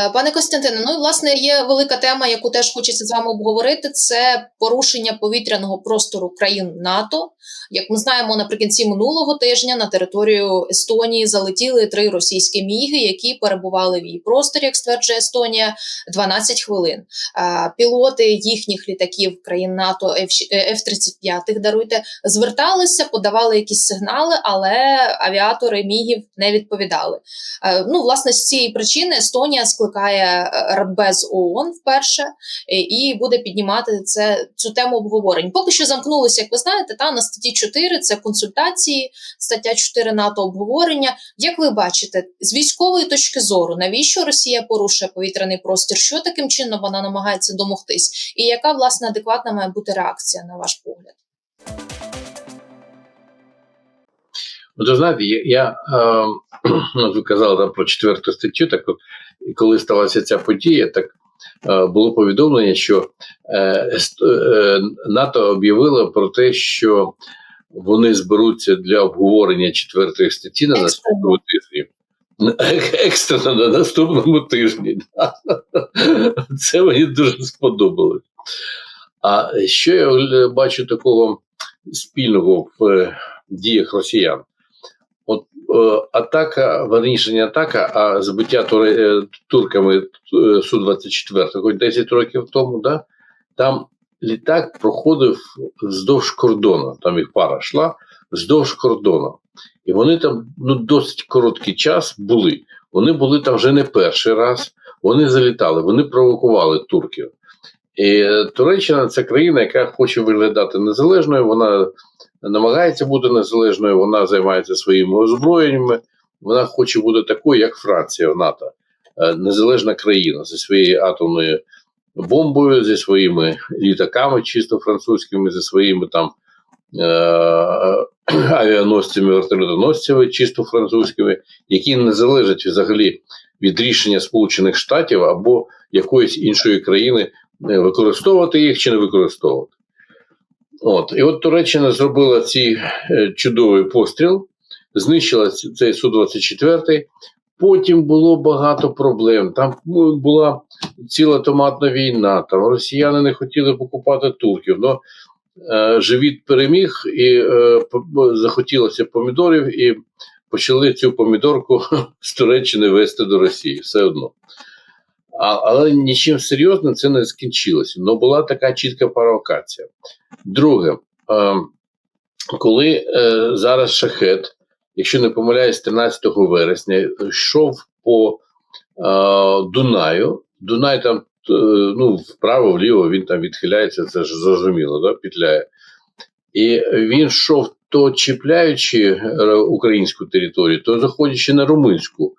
Е, Пане Костянтине, ну і власне є велика тема, яку теж хочеться з вами обговорити. Це порушення повітряного простору країн НАТО. Як ми знаємо, наприкінці минулого тижня на територію Естонії залетіли три російські міги, які перебували в її просторі, як стверджує Естонія, 12 хвилин. Пілоти їхніх літаків країн НАТО F-35, даруйте, зверталися, подавали якісь сигнали, але авіатори мігів не відповідали. Ну, власне, з цієї причини Естонія скликає е, Радбез ООН вперше і буде піднімати це цю тему обговорень. Поки що замкнулися, як ви знаєте, та на статті 4 це консультації, стаття 4 НАТО обговорення. Як ви бачите, з військової точки зору, навіщо Росія порушує повітряний простір? Що таким чином вона намагається домогтись? І яка власне адекватна має бути реакція на ваш погляд? Ви знаєте, я, я е, ну, ви казали там про четверту статтю, так от, коли сталася ця подія, так було повідомлення, що е, е, НАТО об'явило про те, що вони зберуться для обговорення четвертої статті на наступному тижні. Екстрено на наступному тижні. Це мені дуже сподобалось. А що я е, бачу такого спільного в е, діях росіян? Е, атака, верніше не атака, а збиття е, турками е, Су-24, хоч 10 років тому, да, там літак проходив вздовж кордону, там їх пара йшла вздовж кордону. І вони там ну, досить короткий час були. Вони були там вже не перший раз, вони залітали, вони провокували турків. І е, Туреччина це країна, яка хоче виглядати незалежною, вона намагається бути незалежною, вона займається своїми озброєннями, вона хоче бути такою, як Франція в НАТО, Е, незалежна країна зі своєю атомною бомбою, зі своїми літаками, чисто французькими, зі своїми там е- авіаносцями, вертольотоносцями, чисто французькими, які не залежать взагалі від рішення Сполучених Штатів або якоїсь іншої країни е, використовувати їх чи не використовувати. От. І от Туреччина зробила цей чудовий постріл, знищила цей Су-24. Потім було багато проблем. Там була ціла томатна війна, там росіяни не хотіли покупати турків. Но е, живіт переміг і е, захотілося помідорів, і почали цю помідорку з Туреччини вести до Росії все одно. Але нічим серйозним це не скінчилося. Ну була така чітка провокація. Друге, е, коли е, зараз шахет, якщо не помиляюсь, 13 вересня йшов по е, Дунаю, Дунай там ну, вправо, вліво він там відхиляється, це ж зрозуміло, да, петляє. І він йшов то чіпляючи українську територію, то заходячи на румунську,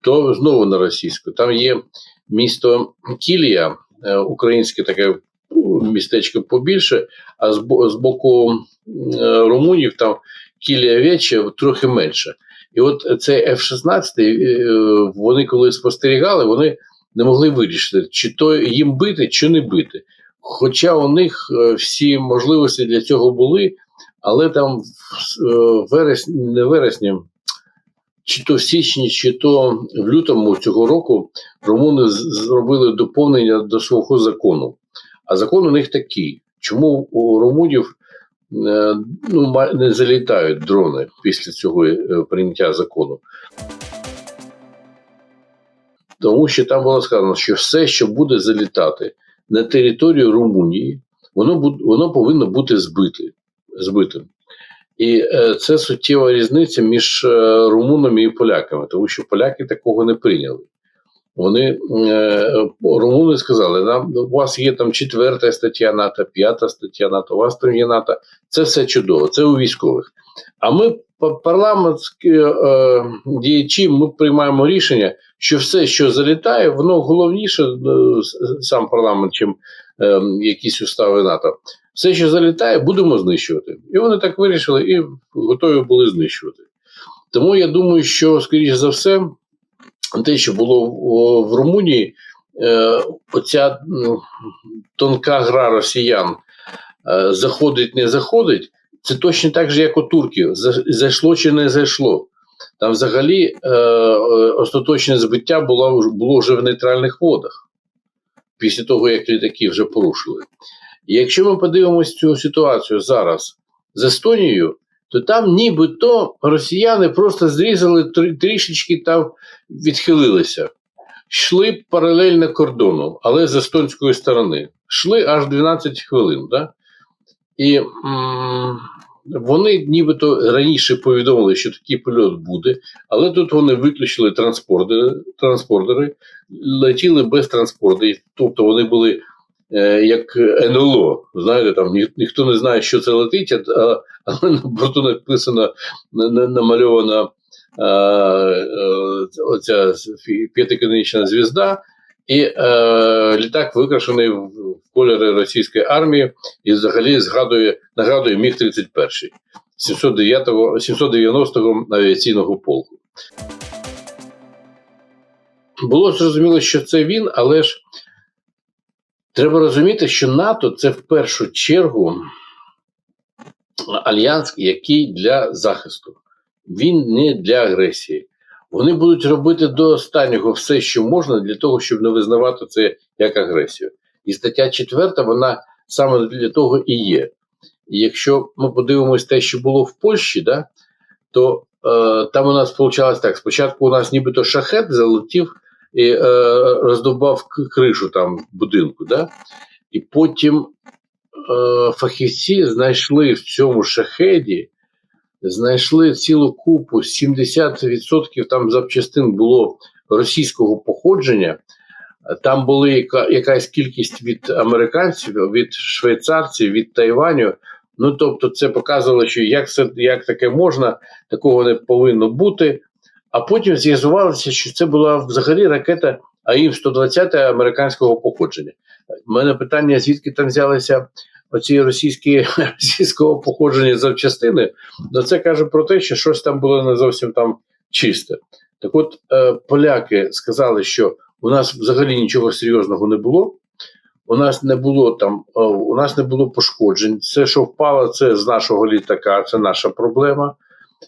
то знову на російську. Там є місто Кілія, е, українське таке ну, містечко побільше, а з, бо- з боку е, румунів там Кілія Вече трохи менше. І от цей F-16, е, вони коли спостерігали, вони не могли вирішити, чи то їм бити, чи не бити. Хоча у них е, всі можливості для цього були, але там в е, вересні, не вересні, чи то в січні, чи то в лютому цього року румуни зробили доповнення до свого закону. А закон у них такий: чому у румунів е, ну, не залітають дрони після цього е, прийняття закону? Тому що там було сказано, що все, що буде залітати на територію Румунії, воно, воно повинно бути збите, збитим. І е, це суттєва різниця між е, румунами і поляками, тому що поляки такого не прийняли. Вони е, румуни сказали, нам у вас є там четверта стаття НАТО, п'ята стаття НАТО, у вас там є НАТО. Це все чудово, це у військових. А ми, парламентські е, діячі, ми приймаємо рішення, що все, що залітає, воно головніше сам парламент, чим е, якісь устави НАТО. Все, що залітає, будемо знищувати. І вони так вирішили і готові були знищувати. Тому я думаю, що, скоріш за все, те, що було в, Румунії, е, оця тонка гра росіян е, заходить, не заходить, це точно так же, як у турків. Зайшло чи не зайшло. там взагалі е, остаточне збиття було вже в нейтральних водах після того, як літаки вже порушили. Якщо ми подивимося цю ситуацію зараз з Естонією, то там нібито росіяни просто зрізали трішечки там відхилилися. Йшли паралельно кордону, але з естонської сторони. Йшли аж 12 хвилин. Да? І м- вони нібито раніше повідомили, що такий польот буде, але тут вони виключили транспордери, транспордери летіли без транспортерів. Тобто вони були як НЛО. Знаєте, там ні, ніхто не знає, що це летить, а, але на борту написано, на- на- намальована е, е, оця фі- звізда, і е, літак викрашений в, в кольори російської армії і взагалі згадує, нагадує Міг 31 709-го 790-го авіаційного полку. Було зрозуміло, що це він, але ж треба розуміти, що НАТО це в першу чергу альянс, який для захисту. Він не для агресії. Вони будуть робити до останнього все, що можна, для того, щоб не визнавати це як агресію. І стаття 4, вона саме для того і є. І якщо ми подивимось те, що було в Польщі, да, то е, там у нас вийшло так: спочатку у нас нібито шахет залетів і е, роздовбав к- кришу там будинку, да? і потім е, фахівці знайшли в цьому шахеді, знайшли цілу купу, 70% там запчастин було російського походження. Там була яка, якась кількість від американців, від швейцарців, від Тайваню. Ну тобто, це показувало, що як, це, як таке можна, такого не повинно бути. А потім з'ясувалося, що це була взагалі ракета АІМ-120 американського походження. У мене питання: звідки там взялися оці російські російського походження запчастини? Ну це каже про те, що щось там було не зовсім там чисте. Так от е, поляки сказали, що у нас взагалі нічого серйозного не було. У нас не було там, е, у нас не було пошкоджень. Все, що впало, це з нашого літака, це наша проблема.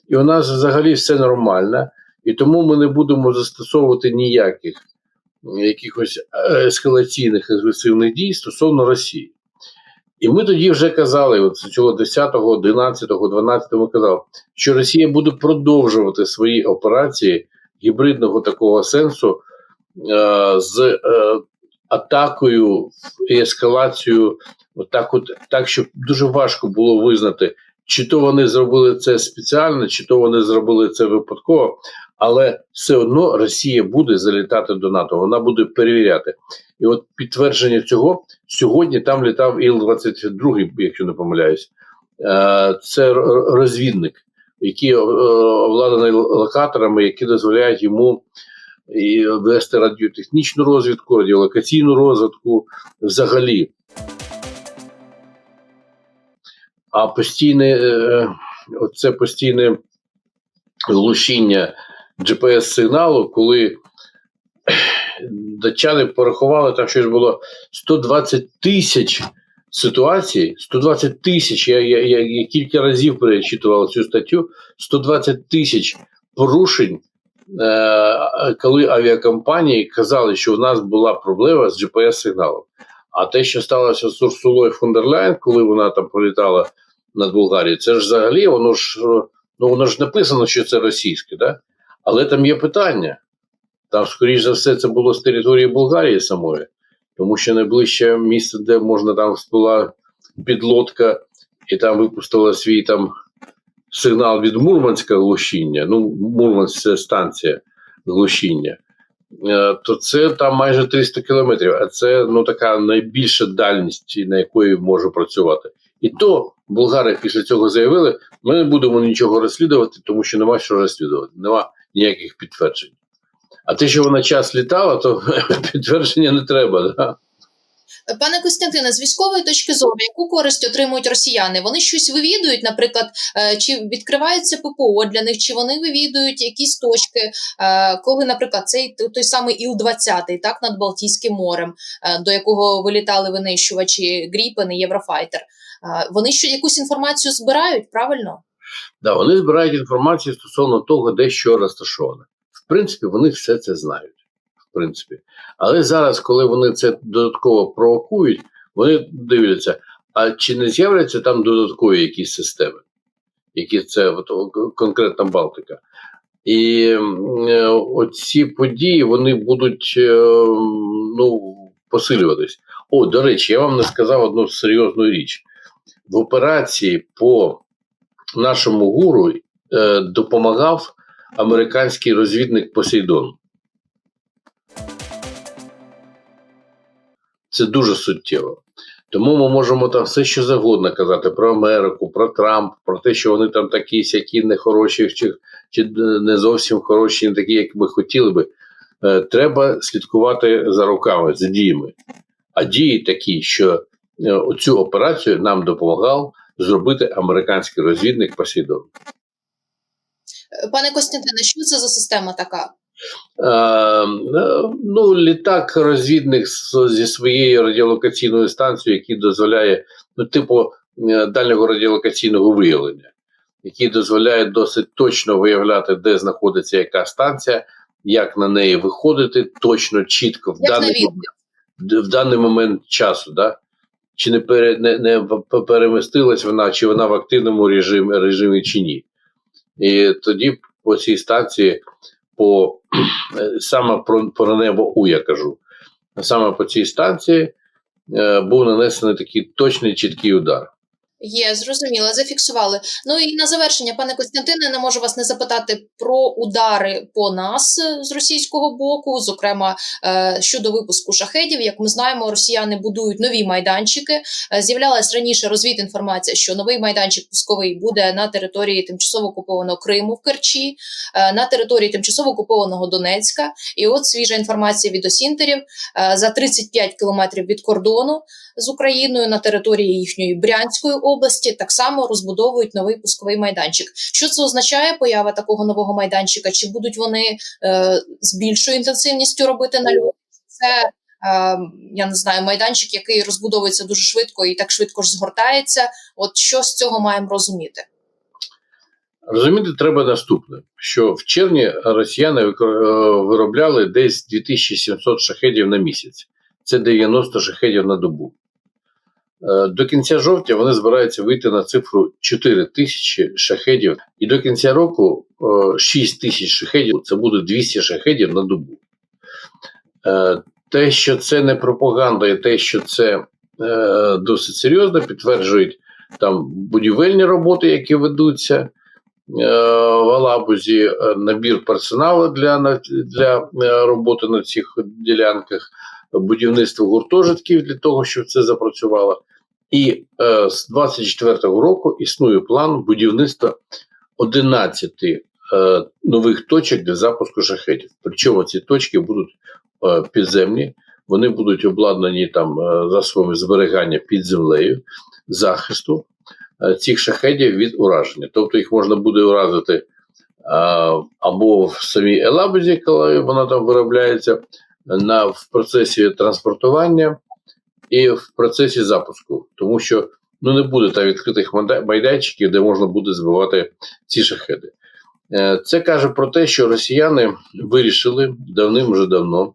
І у нас взагалі все нормально. І тому ми не будемо застосовувати ніяких якихось е, ескалаційних агресивних дій стосовно Росії. І ми тоді вже казали, от цього 10, 11, 12 ми казали, що Росія буде продовжувати свої операції гібридного такого сенсу е, з е, атакою і ескалацією, отак от, так, щоб дуже важко було визнати, чи то вони зробили це спеціально, чи то вони зробили це випадково. Але все одно Росія буде залітати до НАТО, вона буде перевіряти. І от підтвердження цього сьогодні там літав Іл-22, якщо не помиляюсь. Е, Це розвідник, який е, обладнаний локаторами, які дозволяють йому і вести радіотехнічну розвідку, радіолокаційну розвідку взагалі. А постійне, е, оце постійне глушіння GPS-сигналу, коли датчани порахували, там щось було 120 тисяч ситуацій, 120 тисяч, я, я, я, я кілька разів перечитував цю статтю, 120 тисяч порушень, е, коли авіакомпанії казали, що в нас була проблема з GPS-сигналом. А те, що сталося з Урсулою фон дер коли вона там політала над Болгарією, це ж взагалі воно ж ну воно ж написано, що це російське, да? Але там є питання. Там, скоріш за все, це було з території Болгарії самої, тому що найближче місце, де можна там була підлодка, і там випустила свій там сигнал від Мурманська глушіння. Ну, Мурманськ це станція глушіння. е, То це там майже 300 кілометрів, а це ну така найбільша дальність, на якої може працювати. І то болгари після цього заявили: ми не будемо нічого розслідувати, тому що нема що розслідувати, нема ніяких підтверджень. А те, що вона час літала, то підтвердження не треба. Да? Пане Костянтине, з військової точки зору, яку користь отримують росіяни? Вони щось вивідують, наприклад, е, чи відкривається ППО для них, чи вони вивідують якісь точки, е, коли, наприклад, цей той- самий Іл-20, так над Балтійським морем, е, до якого вилітали винищувачі Гріпен і Єврофайтер. Вони що якусь інформацію збирають, правильно? Да, вони збирають інформацію стосовно того, де що розташоване. В принципі, вони все це знають. В принципі. Але зараз, коли вони це додатково провокують, вони дивляться, а чи не з'являться там додаткові якісь системи, які це от, о, конкретна Балтика. І е, оці події вони будуть е, ну, посилюватись. О, до речі, я вам не сказав одну серйозну річ. В операції по нашому гуру е, допомагав американський розвідник Посейдон. Це дуже суттєво. Тому ми можемо там все, що завгодно казати про Америку, про Трамп, про те, що вони там такі, сякі нехороші, чи, чи не зовсім хороші, не такі, як ми хотіли би. Е, треба слідкувати за руками, за діями. А дії такі, що е, оцю операцію нам допомагав зробити американський розвідник Посейдон. Е, Пане Костянтине, що це за система така? Е, е, ну, літак розвідник зі своєю радіолокаційною станцією, який дозволяє, ну, типу е, дальнього радіолокаційного виявлення, який дозволяє досить точно виявляти, де знаходиться яка станція, як на неї виходити, точно, чітко в даний, момент, в даний момент часу. Да? Чи не, пере, не, не перемістилась вона, чи вона в активному режимі, режимі чи ні. І тоді по цій станції по саме про, про небо У я кажу. Саме по цій станції е, був нанесений такий точний чіткий удар. Є, зрозуміло, зафіксували. Ну і на завершення, пане Костянтине, не можу вас не запитати про удари по нас з російського боку, зокрема е, щодо випуску шахедів. Як ми знаємо, росіяни будують нові майданчики. Е, З'являлась раніше розвідінформація, що новий майданчик пусковий буде на території тимчасово окупованого Криму в Керчі, е, на території тимчасово окупованого Донецька. І от свіжа інформація від осінтерів за 35 кілометрів від кордону з Україною на території їхньої Брянської області так само розбудовують новий пусковий майданчик. Що це означає поява такого нового майданчика? Чи будуть вони е, з більшою інтенсивністю робити нальоти? Це е, я не знаю, майданчик, який розбудовується дуже швидко і так швидко ж згортається. От що з цього маємо розуміти? Розуміти треба наступне: що в червні росіяни е, виробляли десь 2700 шахедів на місяць. Це 90 шахедів на добу. Е, До кінця жовтня вони збираються вийти на цифру 4 тисячі шахедів, і до кінця року е, 6 тисяч шахедів це буде 200 шахедів на добу. Е, Те, що це не пропаганда, і те, що це е, досить серйозно, підтверджують там будівельні роботи, які ведуться е, в Алабузі, е, набір персоналу для, для е, роботи на цих ділянках, будівництво гуртожитків для того, щоб це запрацювало. І е, з 24-го року існує план будівництва 11 е, нових точок для запуску шахетів. Причому ці точки будуть е, підземні, вони будуть обладнані там е, засобами зберігання під землею, захисту е, цих шахедів від ураження. Тобто їх можна буде уразити е, або в самій Елабузі, коли вона там виробляється, на, в процесі транспортування і в процесі запуску, тому що ну, не буде там відкритих майданчиків, де можна буде збивати ці шахеди. Е, Це каже про те, що росіяни вирішили давним вже давно,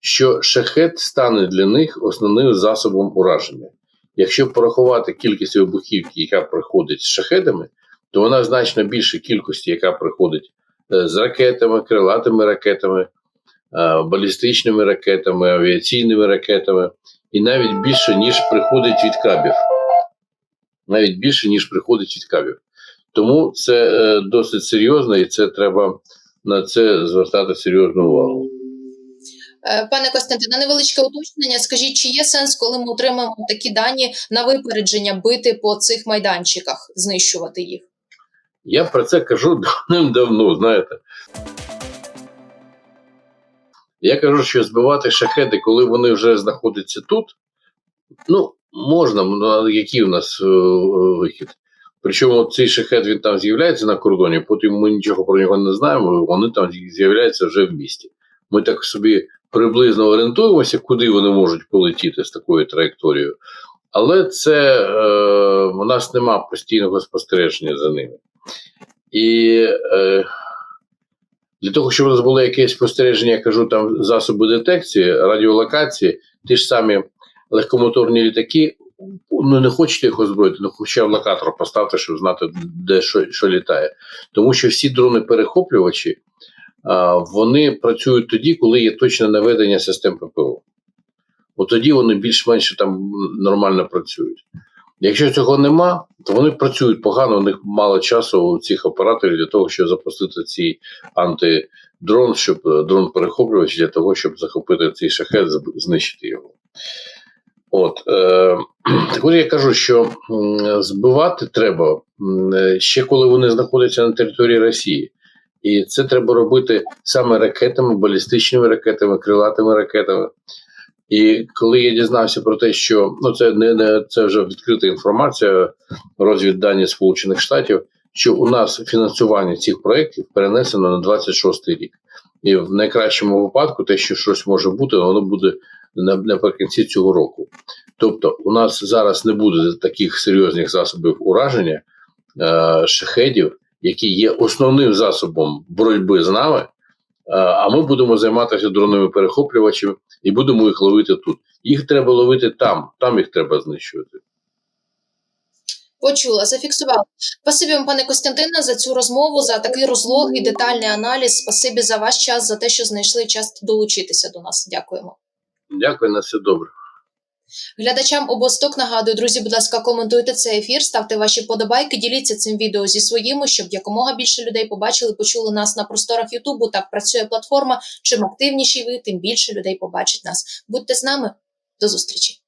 що шахет стане для них основним засобом ураження. Якщо порахувати кількість вибухівки, яка приходить з шахедами, то вона значно більше кількості, яка приходить е, з ракетами, крилатими ракетами, е, балістичними ракетами, авіаційними ракетами, і навіть більше, ніж приходить від кабів. Навіть більше, ніж приходить від кабів. Тому це е, досить серйозно, і це треба на це звертати серйозну увагу. Е, Пане Костянтине, невеличке уточнення. Скажіть, чи є сенс, коли ми отримаємо такі дані на випередження бити по цих майданчиках, знищувати їх? Я про це кажу давним-давно, знаєте. Я кажу, що збивати шахеди, коли вони вже знаходяться тут, ну, можна, ну, а який у нас е, е, вихід. Причому цей шахет він там з'являється на кордоні, потім ми нічого про нього не знаємо, вони там з'являються вже в місті. Ми так собі приблизно орієнтуємося, куди вони можуть полетіти з такою траєкторією. Але це е, у нас нема постійного спостереження за ними. І е, для того, щоб у нас було якесь спостереження, я кажу, там засоби детекції, радіолокації, ті ж самі легкомоторні літаки, ну не хочете їх озброїти, ну хоча б локатор поставте, щоб знати, де що, що літає. Тому що всі дрони-перехоплювачі вони працюють тоді, коли є точне наведення систем ППО. От тоді вони більш-менш там нормально працюють. Якщо цього нема, то вони працюють погано, у них мало часу у цих операторів для того, щоб запустити цей антидрон, щоб е, дрон перехоплювач для того, щоб захопити цей шахет, знищити його. От е, от я кажу, що збивати треба е, ще коли вони знаходяться на території Росії. І це треба робити саме ракетами, балістичними ракетами, крилатими ракетами. І коли я дізнався про те, що ну це не, не це вже відкрита інформація, розвіддані Сполучених Штатів, що у нас фінансування цих проєктів перенесено на 26 рік. І в найкращому випадку те, що щось може бути, воно буде наприкінці цього року. Тобто, у нас зараз не буде таких серйозних засобів ураження е, шахедів, які є основним засобом боротьби з нами. Е, А ми будемо займатися дронними перехоплювачами і будемо їх ловити тут. Їх треба ловити там, там їх треба знищувати. Почула, зафіксувала. Спасибі вам, пане Костянтине, за цю розмову, за такий розлогий детальний аналіз. Спасибі за ваш час, за те, що знайшли час долучитися до нас. Дякуємо. Дякую на все добре. Глядачам обосток нагадую, друзі, будь ласка, коментуйте цей ефір, ставте ваші подобайки, діліться цим відео зі своїми, щоб якомога більше людей побачили, почули нас на просторах Ютубу. Так працює платформа. Чим активніші ви, тим більше людей побачить нас. Будьте з нами. До зустрічі.